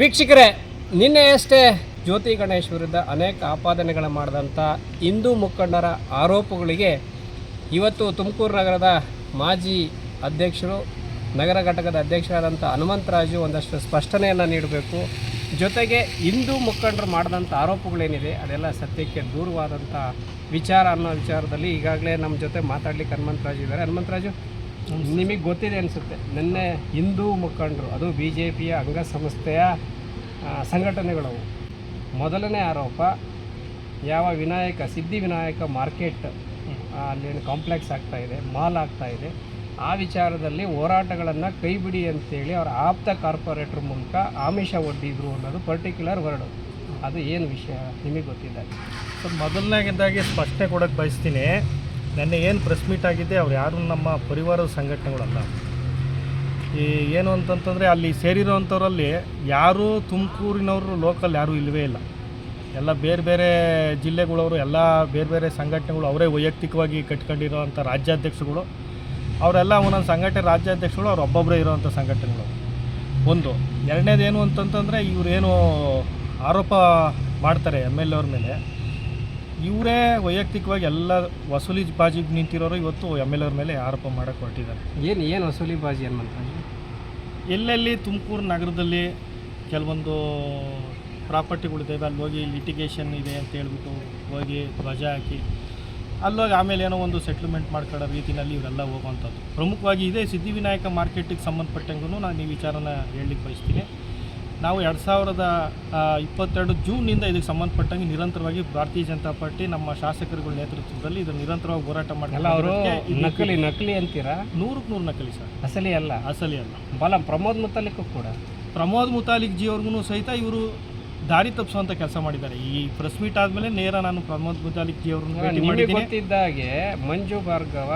ವೀಕ್ಷಕರೇ ನಿನ್ನೆಯಷ್ಟೇ ಜ್ಯೋತಿ ಗಣೇಶ್ ವಿರುದ್ಧ ಅನೇಕ ಆಪಾದನೆಗಳ ಮಾಡಿದಂಥ ಹಿಂದೂ ಮುಖಂಡರ ಆರೋಪಗಳಿಗೆ ಇವತ್ತು ತುಮಕೂರು ನಗರದ ಮಾಜಿ ಅಧ್ಯಕ್ಷರು, ನಗರ ಘಟಕದ ಅಧ್ಯಕ್ಷರಾದಂಥ ಹನುಮಂತರಾಜು ಒಂದಷ್ಟು ಸ್ಪಷ್ಟನೆಯನ್ನು ನೀಡಬೇಕು. ಜೊತೆಗೆ ಹಿಂದೂ ಮುಖಂಡರು ಮಾಡಿದಂಥ ಆರೋಪಗಳೇನಿದೆ, ಅದೆಲ್ಲ ಸತ್ಯಕ್ಕೆ ದೂರವಾದಂಥ ವಿಚಾರ ಅನ್ನೋ ವಿಚಾರದಲ್ಲಿ ಈಗಾಗಲೇ ನಮ್ಮ ಜೊತೆ ಮಾತಾಡ್ಲಿಕ್ಕೆ ಹನುಮಂತರಾಜು ಇದ್ದಾರೆ. ಹನುಮಂತರಾಜು ನಿಮಗೆ ಗೊತ್ತಿದೆ ಅನಿಸುತ್ತೆ, ನಿನ್ನೆ ಹಿಂದೂ ಮುಖಂಡರು, ಅದು ಬಿ ಜೆ ಪಿಯ ಅಂಗಸಂಸ್ಥೆಯ ಸಂಘಟನೆಗಳವು. ಮೊದಲನೇ ಆರೋಪ ಯಾವ ವಿನಾಯಕ ಸಿದ್ಧಿ ವಿನಾಯಕ ಮಾರ್ಕೆಟ್ ಅಲ್ಲೇನು ಕಾಂಪ್ಲೆಕ್ಸ್ ಆಗ್ತಾ ಇದೆ ಮಾಲ್ ಆಗ್ತಾ ಇದೆ. ಆ ವಿಚಾರದಲ್ಲಿ ಹೋರಾಟಗಳನ್ನು ಕೈಬಿಡಿ ಅಂತೇಳಿ ಅವರ ಆಪ್ತ ಕಾರ್ಪೊರೇಟ್ರ್ ಮೂಲಕ ಆಮಿಷ ಒಡ್ಡಿದ್ರು ಅನ್ನೋದು ಪರ್ಟಿಕ್ಯುಲರ್ ವರ್ಡು ಅದು ಏನು ವಿಷಯ ನಿಮಗೆ ಗೊತ್ತಿದೆ? ಸರ್ ಮೊದಲನೇದಾಗಿ ಸ್ಪಷ್ಟನೆ ಕೊಡೋಕ್ಕೆ ಬಯಸ್ತೀನಿ. ನೆನ್ನೆ ಏನು ಪ್ರೆಸ್ ಮೀಟ್ ಆಗಿದೆ ಅವ್ರು ಯಾರು ನಮ್ಮ ಪರಿವಾರದ ಸಂಘಟನೆಗಳಲ್ಲ. ಈ ಏನು ಅಂತಂತಂದರೆ ಅಲ್ಲಿ ಸೇರಿರೋವಂಥವ್ರಲ್ಲಿ ಯಾರೂ ತುಮಕೂರಿನವರು ಲೋಕಲ್ ಯಾರೂ ಇಲ್ಲವೇ ಇಲ್ಲ. ಎಲ್ಲ ಬೇರೆ ಬೇರೆ ಜಿಲ್ಲೆಗಳವರು, ಎಲ್ಲ ಬೇರೆ ಬೇರೆ ಸಂಘಟನೆಗಳು ಅವರೇ ವೈಯಕ್ತಿಕವಾಗಿ ಕಟ್ಕೊಂಡಿರೋವಂಥ ರಾಜ್ಯಾಧ್ಯಕ್ಷಗಳು. ಅವರೆಲ್ಲ ಒಂದೊಂದು ಸಂಘಟನೆ ರಾಜ್ಯಾಧ್ಯಕ್ಷಗಳು, ಅವ್ರು ಒಬ್ಬೊಬ್ಬರೇ ಇರೋವಂಥ ಸಂಘಟನೆಗಳು. ಒಂದು ಎರಡನೇದೇನು ಅಂತಂತಂದರೆ ಇವರೇನು ಆರೋಪ ಮಾಡ್ತಾರೆ ಎಂ ಎಲ್ ಎ ಅವ್ರ ಮೇಲೆ. ಇವರೇ ವೈಯಕ್ತಿಕವಾಗಿ ಎಲ್ಲ ವಸೂಲಿ ಬಾಜಿಗೆ ನಿಂತಿರೋರು ಇವತ್ತು ಎಂ ಎಲ್ ಅವ್ರ ಮೇಲೆ ಆರೋಪ ಮಾಡೋಕ್ಕೆ ಹೊರಟಿದ್ದಾರೆ. ಏನು ಏನು ವಸೂಲಿ ಬಾಜಿ ಹನುಮಂತರಾಜು ಎಲ್ಲೆಲ್ಲಿ ತುಮಕೂರು ನಗರದಲ್ಲಿ ಕೆಲವೊಂದು ಪ್ರಾಪರ್ಟಿಗಳಿದೆ ಅಲ್ಲಿ ಹೋಗಿ ಲಿಟಿಗೇಷನ್ ಇದೆ ಅಂತ ಹೇಳ್ಬಿಟ್ಟು ಹೋಗಿ ಧ್ವಜ ಹಾಕಿ ಅಲ್ಲೋಗಿ ಆಮೇಲೆ ಏನೋ ಒಂದು ಸೆಟ್ಲ್ಮೆಂಟ್ ಮಾಡ್ಕೊಳ್ಳೋ ರೀತಿಯಲ್ಲಿ ಇವರೆಲ್ಲ ಹೋಗುವಂಥದ್ದು. ಪ್ರಮುಖವಾಗಿ ಇದೇ ಸಿದ್ಧಿವಿನಾಯಕ ಮಾರ್ಕೆಟಿಗೆ ಸಂಬಂಧಪಟ್ಟಂಗೂ ನಾನು ಈ ವಿಚಾರನ ಹೇಳಲಿಕ್ಕೆ ಬಯಸ್ತೀನಿ. ನಾವು ಎರಡು ಸಾವಿರದ ಇಪ್ಪತ್ತೆರಡು ಜೂನ್ನಿಂದ ಇದಕ್ಕೆ ಸಂಬಂಧಪಟ್ಟಂಗೆ ನಿರಂತರವಾಗಿ ಭಾರತೀಯ ಜನತಾ ಪಾರ್ಟಿ ನಮ್ಮ ಶಾಸಕರುಗಳ ನೇತೃತ್ವದಲ್ಲಿ ಇದನ್ನು ನಿರಂತರವಾಗಿ ಹೋರಾಟ ಮಾಡಲ್ಲ ಅವರು ನಕಲಿ ನಕಲಿ ಅಂತೀರಾ? ನೂರಕ್ಕೆ ನೂರು ನಕಲಿ ಸರ್. ಅಸಲಿ ಅಲ್ಲ? ಅಸಲಿ ಅಲ್ಲ. ಬಲ ಪ್ರಮೋದ್ ಮುತಾಲಿಕ್ ಕೂಡ. ಪ್ರಮೋದ್ ಮುತಾಲಿಕ್ ಜಿ ಅವ್ರಿಗೂ ಸಹಿತ ಇವರು ದಾರಿ ತಪ್ಪಿಸುವಂಥ ಕೆಲಸ ಮಾಡಿದ್ದಾರೆ. ಈ ಪ್ರೆಸ್ ಮೀಟ್ ಆದಮೇಲೆ ನೇರ ನಾನು ಪ್ರಮೋದ್ ಮುತಾಲಿಕ್ ಜಿ ಅವ್ರನ್ನ ಭೇಟಿ ನಿಮಗೆ ಮಾಡಿದ್ದೀನಿ. ಗೊತ್ತಿದ್ದ ಹಾಗೆ ಮಂಜು ಭಾರ್ಗವ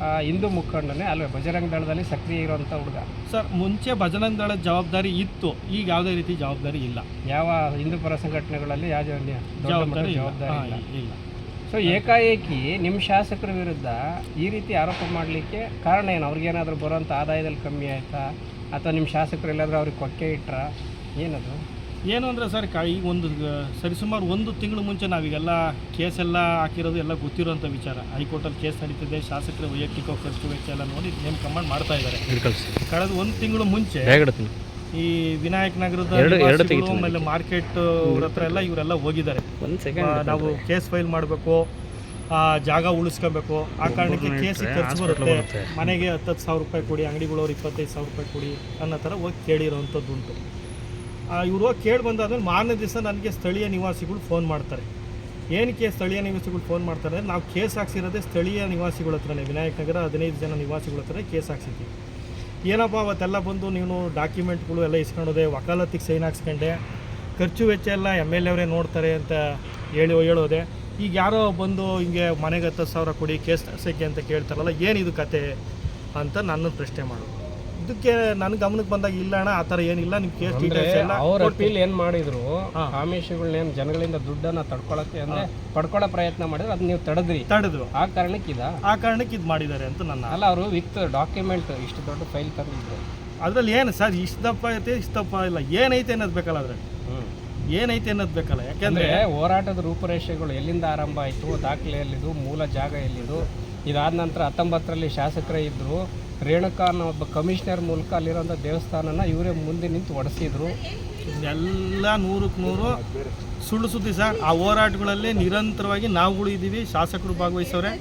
ಹಿಂದೂ ಮುಖಂಡನೇ ಅಲ್ವೇ? ಬಜರಂಗ ದಳದಲ್ಲಿ ಸಕ್ರಿಯ ಇರುವಂಥ ಹುಡುಗ. ಸರ್ ಮುಂಚೆ ಭಜರಂಗ ದಳದ ಜವಾಬ್ದಾರಿ ಇತ್ತು. ಈಗ ಯಾವುದೇ ರೀತಿ ಜವಾಬ್ದಾರಿ ಇಲ್ಲ. ಯಾವ ಹಿಂದೂ ಪರ ಸಂಘಟನೆಗಳಲ್ಲಿ ಯಾವ ಜವಾಬ್ದಾರಿ ಜವಾಬ್ದಾರಿ ಇಲ್ಲ. ಜವಾಬ್ದಾರಿ ಇಲ್ಲ. ಇಲ್ಲ. ಸೊ ಏಕಾಏಕಿ ನಿಮ್ಮ ಶಾಸಕರ ವಿರುದ್ಧ ಈ ರೀತಿ ಆರೋಪ ಮಾಡಲಿಕ್ಕೆ ಕಾರಣ ಏನು? ಅವ್ರಿಗೇನಾದರೂ ಬರೋಂಥ ಆದಾಯದಲ್ಲಿ ಕಮ್ಮಿ ಆಯಿತಾ? ಅಥವಾ ನಿಮ್ಮ ಶಾಸಕರು ಎಲ್ಲಾದರೂ ಅವ್ರಿಗೆ ಕೊಕ್ಕೆ ಇಟ್ರಾ? ಏನದು? ಏನು ಅಂದರೆ ಸರ್ ಕ ಈಗ ಒಂದು ಸರಿಸುಮಾರು ಒಂದು ತಿಂಗಳು ಮುಂಚೆ ನಾವೀಗೆಲ್ಲ ಎಲ್ಲ ಹಾಕಿರೋದು ಎಲ್ಲ ಗೊತ್ತಿರೋಂಥ ವಿಚಾರ. ಹೈಕೋರ್ಟಲ್ಲಿ ಕೇಸ್ ನಡೀತಿದೆ ಶಾಸಕರ ವೈಯಕ್ತಿಕ ಖರ್ಚು ವೆಚ್ಚ ಎಲ್ಲ ನೋಡಿ ನೇಮ್ ಕಮಾಂಡ್ ಮಾಡ್ತಾ ಇದ್ದಾರೆ. ಕಳೆದ ಒಂದು ತಿಂಗಳು ಮುಂಚೆ ಈ ವಿನಾಯಕ್ ನಗರದ ಆಮೇಲೆ ಮಾರ್ಕೆಟ್ ಅವ್ರ ಹತ್ರ ಎಲ್ಲ ಇವರೆಲ್ಲ ಹೋಗಿದ್ದಾರೆ. ನಾವು ಕೇಸ್ ಫೈಲ್ ಮಾಡಬೇಕು ಆ ಜಾಗ ಉಳಿಸ್ಕೋಬೇಕು. ಆ ಕಾರಣಕ್ಕೆ ಕೇಸ್ ಖರ್ಚು ಬರುತ್ತೆ. ಮನೆಗೆ ಹತ್ತತ್ತು ಸಾವಿರ ರೂಪಾಯಿ ಕೊಡಿ ಅಂಗಡಿಗಳವ್ರು ಇಪ್ಪತ್ತೈದು ಸಾವಿರ ರೂಪಾಯಿ ಕೊಡಿ ಅನ್ನೋ ಥರ ಹೋಗಿ ಕೇಳಿರೋವಂಥದ್ದು ಉಂಟು. ಇವರು ಕೇಳಿ ಬಂದಾದ್ಮೇಲೆ ಮಾರನೇ ದಿವಸ ನನಗೆ ಸ್ಥಳೀಯ ನಿವಾಸಿಗಳು ಫೋನ್ ಮಾಡ್ತಾರೆ. ಏನಕ್ಕೆ ಸ್ಥಳೀಯ ನಿವಾಸಿಗಳು ಫೋನ್ ಮಾಡ್ತಾರೆ ಅಂದರೆ ನಾವು ಕೇಸ್ ಹಾಕ್ಸಿರೋದೇ ಸ್ಥಳೀಯ ನಿವಾಸಿಗಳ ಹತ್ರನೇ, ವಿನಾಯಕ ನಗರ ಹದಿನೈದು ಜನ ನಿವಾಸಿಗಳ ಹತ್ರನೇ ಕೇಸ್ ಹಾಕ್ಸಿದ್ವಿ ಏನಪ್ಪ ಅವತ್ತೆಲ್ಲ ಬಂದು ನೀನು ಡಾಕ್ಯುಮೆಂಟ್ಗಳು ಎಲ್ಲ ಇಸ್ಕೊಂಡೋದೆ, ವಕಾಲತ್ತಿಗೆ ಸೈನ್ ಹಾಕ್ಸ್ಕೊಂಡೆ, ಖರ್ಚು ವೆಚ್ಚ ಎಲ್ಲ ಎಂ ಎಲ್ ಎವರೇ ನೋಡ್ತಾರೆ ಅಂತ ಹೇಳಿ ಹೇಳೋದೆ. ಈಗ ಯಾರೋ ಬಂದು ಹಿಂಗೆ ಮನೆಗೆ ಹತ್ತು ಸಾವಿರ ಕೊಡಿ ಕೇಸ್ ನಡೆಸೋಕ್ಕೆ ಅಂತ ಕೇಳ್ತಾರಲ್ಲ ಏನಿದು ಕತೆ ಅಂತ ನನ್ನ ಪ್ರಶ್ನೆ ಮಾಡೋದು. ಇದಕ್ಕೆ ನನ್ನ ಗಮನಕ್ಕೆ ಬಂದಾಗ ಇಲ್ಲ ಅಣ್ಣ ಆ ಥರ ಏನಿಲ್ಲ ನಿಮ್ಮ ಕೇಸ್ ಡೀಟೇಲ್ಸ್ ಎಲ್ಲ ಅವ್ರ. ಅಪೀಲ್ ಏನು ಮಾಡಿದ್ರು ಆಮಿಷಗಳನ್ನ ಆಮಿಷಗಳನ್ನೇನು ಜನಗಳಿಂದ ದುಡ್ಡನ್ನು ತಡ್ಕೊಳಕ್ಕೆ ಅಂದ್ರೆ ಪಡ್ಕೊಳ್ಳೋ ಪ್ರಯತ್ನ ಮಾಡಿದ್ರು ಅದು ನೀವು ತಡೆದ್ರಿ. ತಡೆದ್ರು. ಆ ಕಾರಣಕ್ಕೆ ಕಾರಣಕ್ಕಿದ ಆ ಕಾರಣಕ್ಕೆ ಇದು ಮಾಡಿದ್ದಾರೆ ಅಂತ ನನ್ನ ಅಲ್ಲ ಅವರು ವಿತ್ ಡಾಕ್ಯುಮೆಂಟ್ ಇಷ್ಟು ದೊಡ್ಡ ಫೈಲ್ ತಂದಿದ್ರು. ಅದ್ರಲ್ಲಿ ಏನು ಸರ್ ಇಷ್ಟು ದಪ್ಪ ಐತೆ ಇಷ್ಟು ದಪ್ಪ ಇಲ್ಲ ಏನೈತೆ ಅನ್ನೋದು ಬೇಕಲ್ಲ ಅದ್ರಲ್ಲಿ? ಏನೈತೆ ಅನ್ನೋದು ಬೇಕಲ್ಲ ಯಾಕೆಂದ್ರೆ ಹೋರಾಟದ ರೂಪುರೇಷೆಗಳು ಎಲ್ಲಿಂದ ಆರಂಭ ಆಯಿತು ದಾಖಲೆ ಎಲ್ಲಿದು ಮೂಲ ಜಾಗ ಎಲ್ಲಿದು ಇದಾದ ನಂತರ ಹತ್ತೊಂಬತ್ತರಲ್ಲಿ ಶಾಸಕರೇ ಇದ್ದರು ರೇಣುಕಾ ಅನ್ನೋ ಒಬ್ಬ ಕಮಿಷನರ್ ಮೂಲಕ ಅಲ್ಲಿರೋಂಥ ದೇವಸ್ಥಾನನ ಇವರೇ ಮುಂದೆ ನಿಂತು ಒಡೆಸಿದ್ರು. ಎಲ್ಲ ನೂರಕ್ಕೆ ನೂರು ಸುಳ್ಳು ಸುದ್ದಿ ಸರ್. ಆ ಹೋರಾಟಗಳಲ್ಲಿ ನಿರಂತರವಾಗಿ ನಾವುಗಳು ಇದ್ದೀವಿ ಶಾಸಕರು ಭಾಗವಹಿಸೋರೆ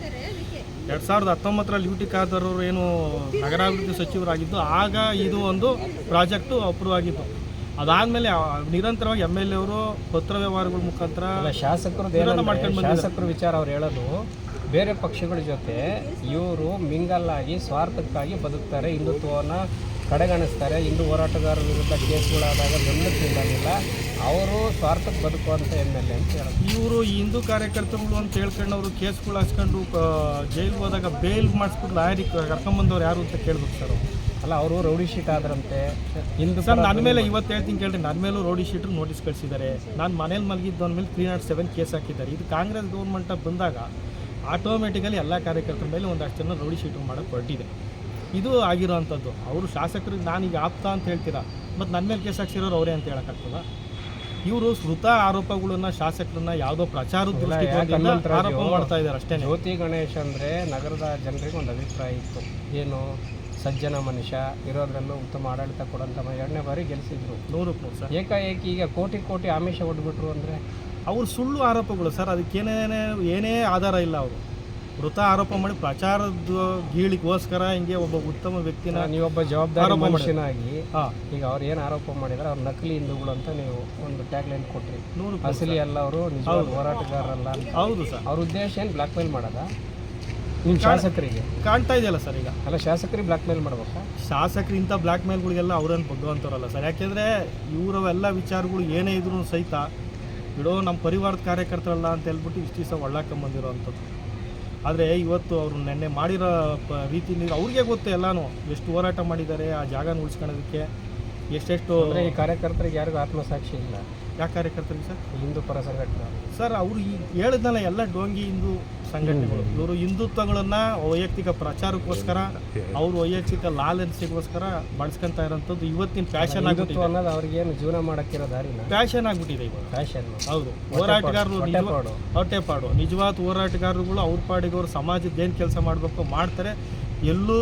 ಎರಡು ಸಾವಿರದ ಹತ್ತೊಂಬತ್ತರಲ್ಲಿ ಯು ಟಿ ಖಾದರ್ ಅವರು ಏನು ನಗರಾಭಿವೃದ್ಧಿ ಸಚಿವರಾಗಿದ್ದು ಆಗ ಇದು ಒಂದು ಪ್ರಾಜೆಕ್ಟು ಅಪ್ರೂವ್ ಆಗಿತ್ತು. ಅದಾದ್ಮೇಲೆ ನಿರಂತರವಾಗಿ ಎಂ ಎಲ್ ಎ ಅವರು ಪತ್ರ ವ್ಯವಹಾರಗಳ ಮುಖಾಂತರ ಶಾಸಕರು ಮಾಡ್ಕೊಂಡು ಶಾಸಕರ ವಿಚಾರ ಅವ್ರು ಹೇಳೋದು ಬೇರೆ ಪಕ್ಷಗಳ ಜೊತೆ ಇವರು ಮಿಂಗಲ್ಲಾಗಿ ಸ್ವಾರ್ಥಕ್ಕಾಗಿ ಬದುಕ್ತಾರೆ. ಹಿಂದುತ್ವವನ್ನು ಕಡೆಗಣಿಸ್ತಾರೆ. ಹಿಂದೂ ಹೋರಾಟಗಾರರ ವಿರುದ್ಧ ಕೇಸ್ಗಳಾದಾಗ ಬೆಂಬಲಕ್ಕೆ ನಿಲ್ಲಲಿಲ್ಲ ಅವರು ಸ್ವಾರ್ಥಕ್ಕೆ ಬದುಕುವಂಥ ಎಂ ಎಲ್ ಎ ಅಂತ ಹೇಳೋದು ಇವರು ಈ ಹಿಂದೂ ಕಾರ್ಯಕರ್ತರುಗಳು ಅಂತ ಹೇಳ್ಕೊಂಡು ಅವರು ಕೇಸ್ಗಳು ಹಚ್ಕೊಂಡು ಜೈಲಿಗೆ ಹೋದಾಗ ಬೇಲ್ ಮಾಡಿಸ್ಬಿಟ್ಟು ಲಾಯರಿಗೆ ಕರ್ಕೊಂಬಂದವ್ರು ಯಾರು ಅಂತ ಕೇಳ್ಬೇಕು ಸರ್ ಅಲ್ಲ ಅವರು ರೌಡಿ ಶೀಟ್ ಆದ್ರಂತೆ. ಹಿಂದೂ ಸರ್ ನನ್ನ ಮೇಲೆ ಇವತ್ತು ಹೇಳ್ತೀನಿ ಕೇಳ್ರಿ. ನನ್ನ ಮೇಲೂ ರೌಡಿ ಶೀಟ್ರು ನೋಟಿಸ್ ಕಳಿಸಿದ್ದಾರೆ. ನಾನು ಮನೇಲಿ ಮಲಗಿದ್ದು ಅಂದಮೇಲೆ ತ್ರೀ ನಾಟ್ ಸೆವೆನ್ ಕೇಸ್ ಹಾಕಿದ್ದಾರೆ. ಇದು ಕಾಂಗ್ರೆಸ್ ಗೌರ್ಮೆಂಟಾಗಿ ಬಂದಾಗ ಆಟೋಮೆಟಿಕಲಿ ಎಲ್ಲ ಕಾರ್ಯಕರ್ತರ ಮೇಲೆ ಒಂದಷ್ಟು ಜನ ರೌಡಿ ಶೀಟ್ ಮಾಡೋಕ್ಕೆ ಹೊರಟಿದೆ. ಇದು ಆಗಿರೋವಂಥದ್ದು ಅವರು ಶಾಸಕರಿಗೆ ನಾನೀಗ ಆಪ್ತ ಅಂತ ಹೇಳ್ತೀರಾ? ಮತ್ತು ನನ್ನ ಮೇಲೆ ಕೇಸ್ ಹಾಕ್ಸಿರೋರು ಅವರೇ ಅಂತ ಹೇಳೋಕ್ಕಾಗ್ತದ ಇವರು ಶ್ರುತ ಆರೋಪಗಳನ್ನ ಶಾಸಕರನ್ನ ಯಾವುದೋ ಪ್ರಚಾರ ಆರೋಪ ಮಾಡ್ತಾ ಇದ್ದಾರೆ ಅಷ್ಟೇ ಜ್ಯೋತಿ ಗಣೇಶ್ ಅಂದರೆ ನಗರದ ಜನರಿಗೆ ಒಂದು ಅಭಿಪ್ರಾಯ ಇತ್ತು. ಏನು? ಸಜ್ಜನ ಮನುಷ್ಯ ಇರೋದ್ರಲ್ಲೂ ಉತ್ತಮ ಆಡಳಿತ ಕೊಡೋಂಥ ಎರಡನೇ ಬಾರಿ ಗೆಲ್ಲಿಸಿದ್ರು ನೂರಕ್ಕೆ ನೂರು ಸರ್. ಏಕಾಏಕಿ ಈಗ ಕೋಟಿ ಕೋಟಿ ಆಮಿಷ ಹೊಡ್ಬಿಟ್ರು ಅಂದರೆ? ಅವ್ರು ಸುಳ್ಳು ಆರೋಪಗಳು ಸರ್. ಅದಕ್ಕೇನೇನೇ ಏನೇ ಆಧಾರ ಇಲ್ಲ ಅವರು. ವೃತ ಆರೋಪ ಮಾಡಿ ಪ್ರಚಾರದ ಗೀಳಿಗೋಸ್ಕರ ಹಿಂಗೆ ಒಬ್ಬ ಉತ್ತಮ ವ್ಯಕ್ತಿನ ನೀವೊಬ್ಬ ಜವಾಬ್ದಾರಿ ಮನುಷ್ಯನಾಗಿ ಈಗ ಅವ್ರು ಏನು ಆರೋಪ ಮಾಡಿದ್ರೆ ಅವ್ರು ನಕಲಿ ಹಿಂದೂಗಳು ಅಂತ ನೀವು ಒಂದು ಟ್ಯಾಗ್ ಲೈನ್ ಕೊಟ್ರಿ. ನೂರು ಅಸಲಿ ಅಲ್ಲ ಅವರು ಹೋರಾಟಗಾರರಲ್ಲ ಹೌದು ಸರ್. ಅವ್ರ ಉದ್ದೇಶ ಏನು ಬ್ಲಾಕ್ ಮೇಲ್ ಮಾಡೋದ? ನಿಮ್ಮ ಶಾಸಕರಿಗೆ? ಕಾಣ್ತಾ ಇದೆಯಲ್ಲ ಸರ್ ಈಗ. ಅಲ್ಲ ಶಾಸಕರಿಗೆ ಬ್ಲಾಕ್ ಮೇಲ್ ಮಾಡ್ಬೇಕಾ? ಶಾಸಕರು ಇಂಥ ಬ್ಲ್ಯಾಕ್ ಮೇಲ್ಗಳಿಗೆಲ್ಲ ಅವ್ರೇನು ಬಗ್ಗುವಂಥವ್ರಲ್ಲ ಸರ್. ಯಾಕೆಂದರೆ ಇವರವೆಲ್ಲ ವಿಚಾರಗಳು ಏನೇ ಇದ್ರೂ ಸಹಿತ ಬಿಡೋ ನಮ್ಮ ಪರಿವಾರದ ಕಾರ್ಯಕರ್ತರಲ್ಲ ಅಂತ ಹೇಳ್ಬಿಟ್ಟು ಇಷ್ಟು ದಿವಸ ಒಳ್ಳಾಕೊಂಬಂದಿರೋವಂಥದ್ದು ಆದರೆ ಇವತ್ತು ಅವರು ನೆನ್ನೆ ಮಾಡಿರೋ ಪ ರೀತಿ ಅವ್ರಿಗೆ ಗೊತ್ತು ಎಲ್ಲನೂ. ಎಷ್ಟು ಹೋರಾಟ ಮಾಡಿದ್ದಾರೆ ಆ ಜಾಗನ ಉಳಿಸ್ಕೊಳ್ಳೋದಕ್ಕೆ ಎಷ್ಟೆಷ್ಟು ಅಂದರೆ ಈ ಕಾರ್ಯಕರ್ತರಿಗೆ ಯಾರಿಗೂ ಆತ್ಮಸಾಕ್ಷಿ ಇಲ್ಲ. ಯಾವ ಕಾರ್ಯಕರ್ತರಿಗೆ ಸರ್? ಹಿಂದೂ ಪರ ಸಂಘಟನೆ. ಸರ್ ಅವರು ಈ ಹೇಳಿದ್ನಲ್ಲ ಎಲ್ಲ ಡೋಂಗಿ ಹಿಂದೂ ಸಂಘಟನೆಗಳು. ಇವರು ಹಿಂದುತ್ವಗಳನ್ನ ವೈಯಕ್ತಿಕ ಪ್ರಚಾರಕ್ಕೋಸ್ಕರ ಅವ್ರ ವೈಯಕ್ತಿಕ ಲಾಲೆನ್ಸಿಗೋಸ್ಕರ ಬಳಸ್ಕೊಂತ ಇರೋಂಥದ್ದು ಇವತ್ತಿನ ಫ್ಯಾಷನ್ ಆಗುತ್ತೆ ಅನ್ನೋದು ಅವ್ರಿಗೆ ಏನು ಜೀವನ ಮಾಡೋಕ್ಕಿರೋ ದಾರಿ ಫ್ಯಾಷನ್ ಆಗ್ಬಿಟ್ಟಿದೆ ಇವಾಗ. ಫ್ಯಾಷನ್. ಹೌದು. ಹೋರಾಟಗಾರರು ಹೊಟ್ಟೆಪಾಡು. ನಿಜವಾದ ಹೋರಾಟಗಾರರುಗಳು ಅವ್ರ ಪಾಡಿಗೆ ಅವ್ರು ಸಮಾಜದ ಏನು ಕೆಲಸ ಮಾಡಬೇಕು ಮಾಡ್ತಾರೆ. ಎಲ್ಲೂ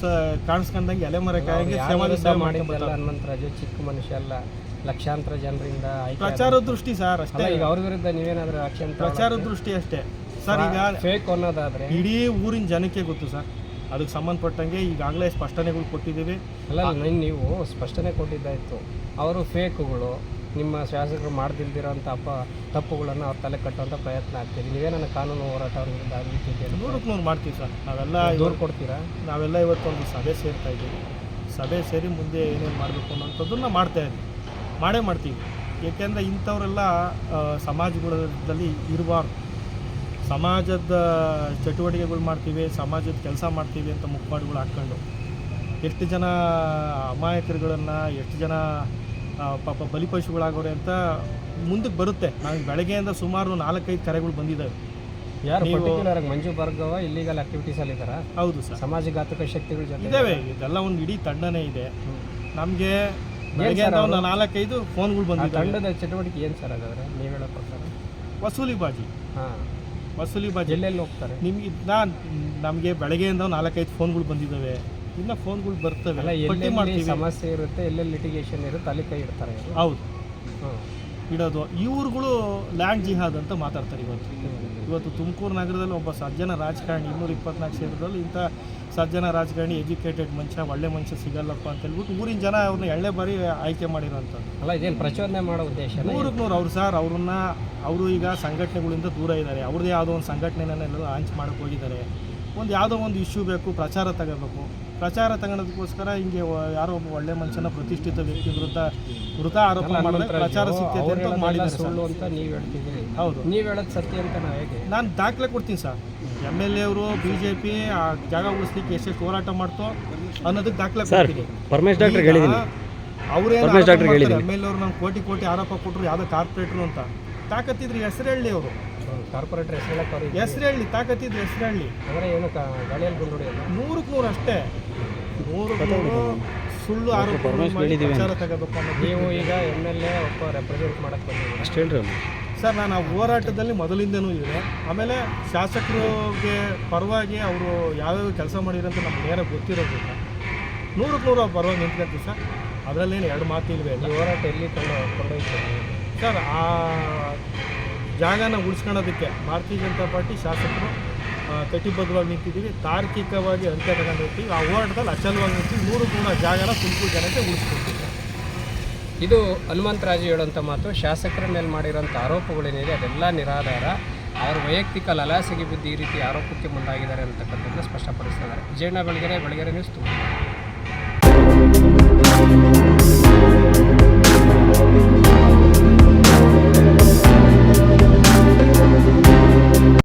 ಸ ಕಾಣಿಸ್ಕೊಂಡಂಗೆ ಎಲೆ ಮರ ಕಾಯಂಗೆ ಸಮಾಜ ಸೇವೆ. ಹನುಮಂತರಾಜು ಚಿಕ್ಕ ಮನುಷ್ಯ ಅಲ್ಲ. ಲಕ್ಷಾಂತರ ಜನರಿಂದ ಆಯ್ಕೆ ಪ್ರಚಾರ ದೃಷ್ಟಿ ಸರ್ ಅಷ್ಟೇ. ಅಲ್ಲ ಈಗ ಅವ್ರ ವಿರುದ್ಧ ನೀವೇನಾದ್ರೂ ಆಕ್ಷನ್ ಪ್ರಚಾರ ದೃಷ್ಟಿ ಅಷ್ಟೇ. ಸರ್ ಈಗ ಫೇಕ್ ಅನ್ನೋದಾದ್ರೆ ಇಡೀ ಊರಿನ ಜನಕ್ಕೆ ಗೊತ್ತು ಸರ್. ಅದಕ್ಕೆ ಸಂಬಂಧಪಟ್ಟಂಗೆ ಈಗಾಗಲೇ ಸ್ಪಷ್ಟನೆಗಳು ಕೊಟ್ಟಿದ್ದೀವಿ. ಅಲ್ಲ ನೀವು ಸ್ಪಷ್ಟನೆ ಕೊಟ್ಟಿದ್ದಾಯ್ತು. ಅವರು ಫೇಕ್ಗಳು ನಿಮ್ಮ ಶಾಸಕರು ಮಾಡ್ದಿಲ್ದಿರೋಂಥ ಅಪ್ಪ ತಪ್ಪುಗಳನ್ನು ಅವ್ರ ತಲೆ ಕಟ್ಟುವಂಥ ಪ್ರಯತ್ನ ಆಗ್ತಿದೆ. ನೀವೇ ನನ್ನ ಕಾನೂನು ಹೋರಾಟ ಅವ್ರ ವಿರುದ್ಧ ನೂರಕ್ಕೆ ನೂರು ಮಾಡ್ತೀವಿ ಸರ್. ನಾವೆಲ್ಲ ದೂರು ಕೊಡ್ತೀರಾ? ನಾವೆಲ್ಲ ಇವತ್ತೊಂದು ಸಭೆ ಸೇರ್ತಾ ಇದ್ದೀವಿ. ಸಭೆ ಸೇರಿ ಮುಂದೆ ಏನೇನು ಮಾಡಬೇಕು ಅನ್ನೋಂಥದ್ದನ್ನ ಮಾಡ್ತಾ ಇದ್ದೀವಿ. ಮಾಡೇ ಮಾಡ್ತೀವಿ. ಏಕೆಂದರೆ ಇಂಥವರೆಲ್ಲ ಸಮಾಜಗಳಲ್ಲಿ ಇರಬಾರ್ದು. ಸಮಾಜದ ಚಟುವಟಿಕೆಗಳು ಮಾಡ್ತೀವಿ ಸಮಾಜದ ಕೆಲಸ ಮಾಡ್ತೀವಿ ಅಂತ ಮುಕ್ಕಾಡುಗಳು ಹಾಕ್ಕೊಂಡು. ಎಷ್ಟು ಜನ ಅಮಾಯಕರುಗಳನ್ನು ಎಷ್ಟು ಜನ ಪಾಪ ಬಲಿಪಶುಗಳಾಗೋರೆ ಅಂತ ಮುಂದಕ್ಕೆ ಬರುತ್ತೆ. ನಾವು ಬೆಳಗ್ಗೆಯಿಂದ ಸುಮಾರು ನಾಲ್ಕೈದು ಕರೆಗಳು ಬಂದಿದ್ದಾವೆ ಯಾರು ಮಂಜು ಭಾರ್ಗವ ಇಲ್ಲಿಗಲ್ ಆಕ್ಟಿವಿಟೀಸ್ ಅಲ್ಲಿ ಹೌದು ಸರ್. ಸಮಾಜಘಾತಕ ಶಕ್ತಿಗಳ ಜೊತೆ ಇದ್ದಾವೆ ಇದೆಲ್ಲ ಒಂದು ಇಡೀ ತಂಡನೇ ಇದೆ. ನಮಗೆ ಬೆಳಗ್ಗೆಯಿಂದ ಒಂದು ನಾಲ್ಕೈದು ಫೋನ್ಗಳು ಆ ಬಂದಿದ್ದಾವೆ. ತಂಡದ ಚಟುವಟಿಕೆ ಏನು ಸರ್ ಹಾಗಾದ್ರೆ? ನೀವು ಹೇಳೋ ಪ್ರಕಾರ? ವಸೂಲಿ ಬಾಜಿ. ಹಾಂ. ವಸೂಲಿ ಬಾಜಿ. ಎಲ್ಲೆಲ್ಲಿ ಹೋಗ್ತಾರೆ? ನಿಮ್ಗೆ ನಾನು ನಮಗೆ ಬೆಳಗ್ಗೆಯಿಂದ ಒಂದು ನಾಲ್ಕೈದು ಫೋನ್ಗಳು ಬಂದಿದ್ದಾವೆ. ಇನ್ನು ಫೋನ್ಗಳು ಬರ್ತವೆ. ಪಟ್ಟಿ ಎಲ್ಲೆಲ್ಲಿ ಮಾಡ್ತೀವಿ. ಸಮಸ್ಯೆ ಇರುತ್ತೆ ಎಲ್ಲೆಲ್ಲಿ ಲಿಟಿಗೇಷನ್ ಇರುತ್ತೆ ಅಲ್ಲಿ ಕೈ ಇಡ್ತಾರೆ ಇವ್ರು. ಹೌದು. ಹ್ಮ್. ಇಡೋದು. ಇವ್ರುಗಳು ಲ್ಯಾಂಡ್ ಜಿಹಾದ್ ಅಂತ ಮಾತಾಡ್ತಾರೆ ಇವತ್ತು. ಇವತ್ತು ತುಮಕೂರು ನಗರದಲ್ಲಿ ಒಬ್ಬ ಸಜ್ಜನ ರಾಜಕಾರಣಿ ಇನ್ನೂರ ಇಪ್ಪತ್ನಾಲ್ಕು ಕ್ಷೇತ್ರದಲ್ಲಿ ಇಂಥ ಸಜ್ಜನ ರಾಜಕಾರಣಿ ಎಜುಕೇಟೆಡ್ ಮನುಷ್ಯ ಒಳ್ಳೆ ಮನುಷ್ಯ ಸಿಗಲ್ಲಪ್ಪ ಅಂತ ಹೇಳ್ಬಿಟ್ಟು ಊರಿನ ಜನ ಅವ್ರನ್ನ ಎಳ್ಳೆ ಬಾರಿ ಆಯ್ಕೆ ಮಾಡಿರೋಂಥದ್ದು. ಅಲ್ಲ ಇದೇನು ಪ್ರಚೋದನೆ ಮಾಡೋ ಉದ್ದೇಶ ನೂರಕ್ಕೆ ನೂರು ಅವ್ರು ಸರ್ ಅವ್ರನ್ನ ಅವರು ಈಗ ಸಂಘಟನೆಗಳಿಂದ ದೂರ ಇದ್ದಾರೆ. ಅವ್ರದ್ದೇ ಯಾವುದೋ ಒಂದು ಸಂಘಟನೆನೆಲ್ಲ ಲಾಂಚ್ ಮಾಡಕ್ಕೆ ಹೋಗಿದ್ದಾರೆ. ಒಂದು ಯಾವುದೋ ಒಂದು ಇಶ್ಯೂ ಬೇಕು ಪ್ರಚಾರ ತಗೋಬೇಕು. ಪ್ರಚಾರ ತಗೊಳೋದಕ್ಕೋಸ್ಕರ ಹಿಂಗೆ ಯಾರೋ ಒಬ್ಬ ಒಳ್ಳೆ ಮನುಷ್ಯನ ಪ್ರತಿಷ್ಠಿತ ವ್ಯಕ್ತಿ ವಿರುದ್ಧ ವೃತ ಆರೋಪ ಮಾಡಿದ್ರೆ ಪ್ರಚಾರ ಸಿಗ್ತೈತೆ ಅಂತ ಮಾಡಿದ್ದಾರೆ ಸುಳ್ಳು ಅಂತ ನೀವು ಹೇಳ್ತಿದ್ದೀರಿ. ಹೌದು. ನೀವು ಹೇಳೋದು ಸತ್ಯ ಅಂತ ನಾವು ಹೇಗೆ? ನಾನು ದಾಖಲೆ ಕೊಡ್ತೀನಿ ಸರ್. ಎಂ ಎಲ್ ಎ ಅವರು ಬಿ ಜೆ ಪಿ ಆ ಜಾಗ ಉಳಿಸ್ಲಿಕ್ಕೆ ಎಷ್ಟೆಷ್ಟು ಹೋರಾಟ ಮಾಡ್ತೋ ಅನ್ನೋದಕ್ಕೆ ದಾಖಲೆ ಕೊಡ್ತೀನಿ ಪರಮೇಶ್ ಡಾಕ್ಟರ್ ಹೇಳಿದ್ದೀನಿ. ಅವ್ರೇನು. ಎಂ ಎಲ್ ಎ ಅವ್ರು ನಮ್ಗೆ ಕೋಟಿ ಕೋಟಿ ಆರೋಪ ಕೊಟ್ಟರು ಯಾವುದೋ ಕಾರ್ಪೊರೇಟ್ರು ಅಂತ. ತಾಕತ್ತಿದ್ರು ಹೆಸರು ಹೇಳಿ ಅವರು. ಕಾರ್ಪೊರೇಟರ್ ಹೆಸರು ಹೇಳಕ್ಕೆ ಹೆಸರು ಹೇಳಿ ತಾಕತ್ತಿದ್ರು ಹೆಸರು ಹೇಳಿ ಅಂದರೆ ಏನು ಗಾಳಿಯಲ್ಲಿ ಗುಂಡು ಹೊಡೆಯೋದು ನೂರಕ್ಕೆ ನೂರು ಅಷ್ಟೇ. ನೂರಕ್ಕೆ ನೂರು ಸುಳ್ಳು ಆರೋಪ ವಿಚಾರ ತಗೋಬೇಕು ಅನ್ನೋದು ನೀವು ಈಗ ಎಂ ಎಲ್ ಎ ಒಬ್ಬ ರೆಪ್ರೆಸೆಂಟ್ ಮಾಡಕ್ಕೆ ಬಂದಿದ್ದೀರಿ? ಅಷ್ಟು ಹೇಳ್ರಿ. ಸರ್ ನಾನು ಆ ಹೋರಾಟದಲ್ಲಿ ಮೊದಲಿಂದನೂ ಇದೆ ಆಮೇಲೆ ಶಾಸಕರಿಗೆ ಪರವಾಗಿ ಅವರು ಯಾವ್ಯಾವ ಕೆಲಸ ಮಾಡಿರಂತ ನಮ್ಗೆ ನೇರ ಗೊತ್ತಿರೋದಿಲ್ಲ. ನೂರಕ್ಕೆ ನೂರು ಅವ್ರು ಪರವಾಗಿ ನಿಂತ್ಕೊಂತೀವಿ ಸರ್. ಅದರಲ್ಲೇನು ಎರಡು ಮಾತು ಇಲ್ಲ. ಈ ಹೋರಾಟ ಎಲ್ಲಿ ಕಂಡು ಕೊಂಡೊಯ್ತಾರೆ ಸರ್ ಆ ಜಾಗನ ಉಳಿಸ್ಕೊಳ್ಳೋದಕ್ಕೆ ಭಾರತೀಯ ಜನತಾ ಪಾರ್ಟಿ ಶಾಸಕರು ಕಟಿಬದ್ಧವಾಗಿ ನಿಂತಿದ್ದೀವಿ. ತಾರ್ಕಿಕವಾಗಿ ಅಂತ್ಯ ತಗೊಂಡಿರ್ತೀವಿ. ಆ ಹೋರಾಟದಲ್ಲಿ ಅಚಲವಾಗಿ ನಿಂತೀವಿ ನೂರು ಕೂಡ ಜಾಗನ ತುಮಕೂರು ಜನಕ್ಕೆ ಉಳಿಸ್ಕೊಡ್ತೀವಿ. ಇದು ಹನುಮಂತರಾಜು ಹೇಳುವಂಥ ಮಾತು, ಶಾಸಕರ ಮೇಲೆ ಮಾಡಿರೋಂಥ ಆರೋಪಗಳೇನಿದೆ, ಅದೆಲ್ಲ ನಿರಾಧಾರ. ಅವರು ವೈಯಕ್ತಿಕ ಲಲಾಸಿಗೆ ಬಿದ್ದು ಈ ರೀತಿ ಆರೋಪಕ್ಕೆ ಮುಂದಾಗಿದ್ದಾರೆ ಅಂತಕ್ಕಂಥದ್ದು ಸ್ಪಷ್ಟಪಡಿಸಿದ್ದಾರೆ ಜೀರ್ಣ ಬೆಳಗೆರೆ ಬೆಳಗೆರೆ ನ್ಯೂಸ್